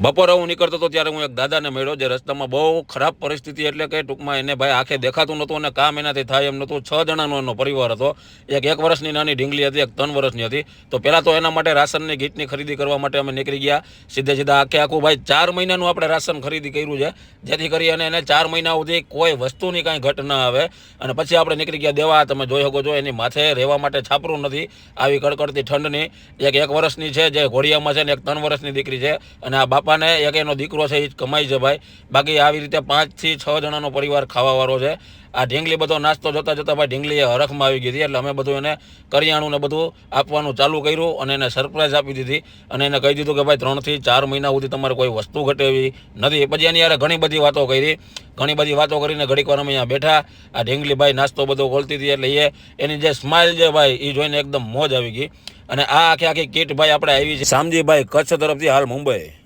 બપોરે હું નીકળતો હતો ત્યારે હું એક દાદાને મળ્યો જે રસ્તામાં બહુ ખરાબ પરિસ્થિતિ એટલે કે ટૂંકમાં એને ભાઈ આંખે દેખાતું નહોતું અને કામ એનાથી થાય એમ નહોતું. છ જણાનો એનો પરિવાર હતો. એક એક વર્ષની નાની ઢીંગલી હતી, એક ત્રણ વર્ષની હતી. તો પહેલાં તો એના માટે રાશનની ગીટની ખરીદી કરવા માટે અમે નીકળી ગયા. સીધે સીધા આખે આખું ભાઈ ચાર મહિનાનું આપણે રાશન ખરીદી કર્યું છે. જેથી કરી અને એને ચાર મહિના સુધી કોઈ વસ્તુની કાંઈ ઘટ ન આવે. અને પછી આપણે નીકળી ગયા દેવા, તમે જોઈ શકો છો એની માથે રહેવા માટે છાપરું નથી. આવી કડકડતી ઠંડની એક એક વર્ષની છે, જે ઘોડિયામાં છે ને એક ત્રણ વર્ષની દીકરી છે. અને આ બાપાને એક એનો દીકરો છે, એ જ કમાય છે ભાઈ. બાકી આવી રીતે પાંચથી છ જણાનો પરિવાર ખાવાવાળો છે. આ ઢીંગલી બધો નાસ્તો જતાં જતાં ભાઈ ઢીંગલી એ હરખમાં આવી ગઈ હતી. એટલે અમે બધું એને કરિયાણું ને બધું આપવાનું ચાલુ કર્યું અને એને સરપ્રાઈઝ આપી દીધી. અને એને કહી દીધું કે ભાઈ ત્રણથી ચાર મહિના સુધી તમારે કોઈ વસ્તુ ઘટેવી નથી. પછી એની યારે ઘણી બધી વાતો કરી. ઘણી બધી વાતો કરીને ઘડીક વાર અમે અહીંયા બેઠા. આ ઢીંગલી ભાઈ નાસ્તો બધો ખોલતી હતી એટલે એ એની જે સ્માઇલ છે ભાઈ, એ જોઈને એકદમ મોજ આવી ગઈ. અને આ આખી આખી કીટ ભાઈ આપણે આવી છે. શામજીભાઈ કચ્છ તરફથી હાલ મુંબઈ.